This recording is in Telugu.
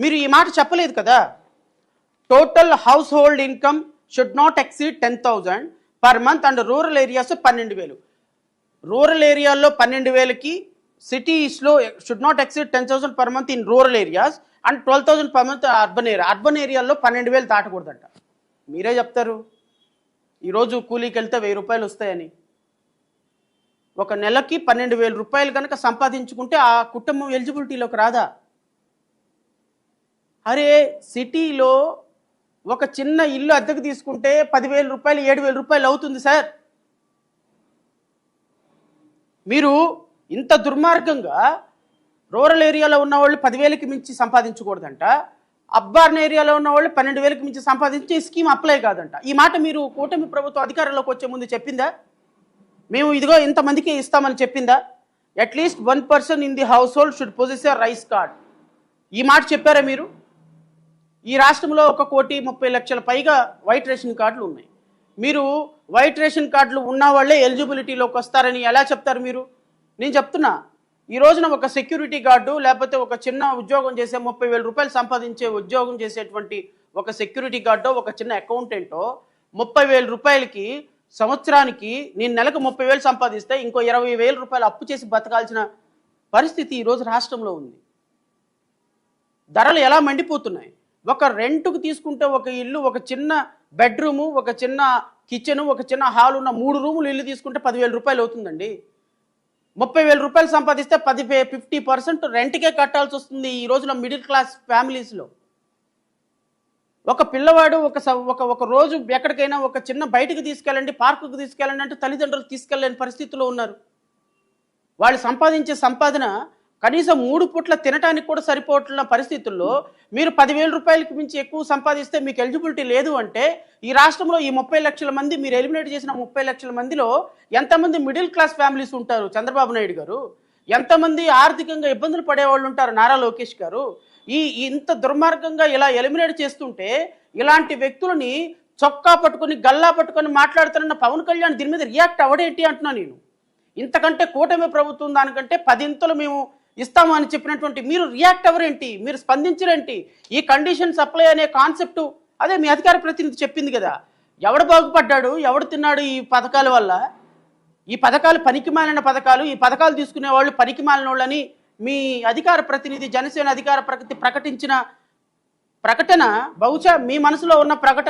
మీరు ఈ మాట చెప్పలేదు కదా? Total household income should not exceed ten thousand per month and rural areas పన్నెండు వేలు. రూరల్ ఏరియాల్లో పన్నెండు వేలకి సిటీస్లో should not exceed ten thousand per month in rural areas and twelve thousand per month urban area urban ఏరియాల్లో పన్నెండు వేలు దాటకూడదంట. మీరే చెప్తారు? ఈరోజు కూలీకి వెళ్తే వెయ్యి రూపాయలు వస్తాయని. ఒక నెలకి పన్నెండు వేల రూపాయలు కనుక సంపాదించుకుంటే ఆ కుటుంబం ఎలిజిబిలిటీలోకి రాదా? అరే సిటీలో ఒక చిన్న ఇల్లు అద్దెకు తీసుకుంటే పదివేల రూపాయలు ఏడు వేల రూపాయలు అవుతుంది సార్. మీరు ఇంత దుర్మార్గంగా రూరల్ ఏరియాలో ఉన్న వాళ్ళు పదివేలకి మించి సంపాదించకూడదంట. అబ్బార్న్ ఏరియాలో ఉన్న వాళ్ళు పన్నెండు వేలకు మించి సంపాదించి ఈ స్కీమ్ అప్లై కాదంట. ఈ మాట మీరు కూటమి ప్రభుత్వం అధికారంలోకి వచ్చే ముందు చెప్పిందా? మేము ఇదిగో ఇంతమందికి ఇస్తామని చెప్పిందా? At least one person in the household should possess rice card ఈ మాట చెప్పారా మీరు? ఈ రాష్ట్రంలో ఒక కోటి ముప్పై లక్షల పైగా వైట్ రేషన్ కార్డులు ఉన్నాయి. మీరు వైట్ రేషన్ కార్డులు ఉన్న వాళ్ళే ఎలిజిబిలిటీలోకి వస్తారని ఎలా చెప్తారు మీరు? నేను చెప్తున్నా ఈ రోజున ఒక సెక్యూరిటీ గార్డు లేకపోతే ఒక చిన్న ఉద్యోగం చేసే ముప్పై వేల రూపాయలు సంపాదించే ఉద్యోగం చేసేటువంటి ఒక సెక్యూరిటీ గార్డో ఒక చిన్న అకౌంటెంటో ముప్పై వేల రూపాయలకి సంవత్సరానికి నేను నెలకు ముప్పై వేలు సంపాదిస్తే ఇంకో ఇరవై వేల రూపాయలు అప్పు చేసి బతకాల్సిన పరిస్థితి ఈరోజు రాష్ట్రంలో ఉంది. ధరలు ఎలా మండిపోతున్నాయి? ఒక రెంట్కు తీసుకుంటే ఒక ఇల్లు ఒక చిన్న బెడ్రూము ఒక చిన్న కిచెను ఒక చిన్న హాల్ ఉన్న మూడు రూములు ఇల్లు తీసుకుంటే పదివేల రూపాయలు అవుతుందండి. ముప్పై వేల రూపాయలు సంపాదిస్తే పది ఫిఫ్టీ పర్సెంట్ రెంట్కే కట్టాల్సి వస్తుంది ఈ రోజున మిడిల్ క్లాస్ ఫ్యామిలీస్లో. ఒక పిల్లవాడు ఒక స- ఒక ఒక రోజు ఎక్కడికైనా ఒక చిన్న బయటకు తీసుకెళ్ళండి పార్కుకు తీసుకెళ్ళండి అంటే తల్లిదండ్రులు తీసుకెళ్ళలేని పరిస్థితిలో ఉన్నారు. వాళ్ళు సంపాదించే సంపాదన కనీసం మూడు పూట్ల తినడానికి కూడా సరిపోతున్న పరిస్థితుల్లో మీరు పదివేల రూపాయలకి మించి ఎక్కువ సంపాదిస్తే మీకు ఎలిజిబిలిటీ లేదు అంటే ఈ రాష్ట్రంలో ఈ ముప్పై లక్షల మంది మీరు ఎలిమినేట్ చేసిన ముప్పై లక్షల మందిలో ఎంతమంది మిడిల్ క్లాస్ ఫ్యామిలీస్ ఉంటారు చంద్రబాబు నాయుడు గారు? ఎంతమంది ఆర్థికంగా ఇబ్బందులు పడేవాళ్ళు ఉంటారు నారా లోకేష్ గారు? ఈ ఇంత దుర్మార్గంగా ఇలా ఎలిమినేట్ చేస్తుంటే ఇలాంటి వ్యక్తులని చొక్కా పట్టుకొని గల్లా పట్టుకొని మాట్లాడుతున్న పవన్ కళ్యాణ్ దీని మీద రియాక్ట్ అవడేంటి అంటున్నా నేను. ఇంతకంటే కూటమి ప్రభుత్వం దానికంటే పదింతలు మేము ఇస్తాము అని చెప్పినటువంటి మీరు రియాక్ట్ అవ్వరేంటి మీరు స్పందించరేంటి? ఈ కండిషన్ సప్లై అనే కాన్సెప్టు అదే మీ అధికార ప్రతినిధి చెప్పింది కదా. ఎవడు బాగుపడ్డాడు? ఎవడు తిన్నాడు ఈ పథకాల వల్ల? ఈ పథకాలు పనికిమాలిన పథకాలు ఈ పథకాలు తీసుకునే వాళ్ళు పనికిమాలిన వాళ్ళని మీ అధికార ప్రతినిధి జనసేన అధికార ప్రగతి ప్రకటించిన ప్రకటన బహుశా మీ మనసులో ఉన్న ప్రకటన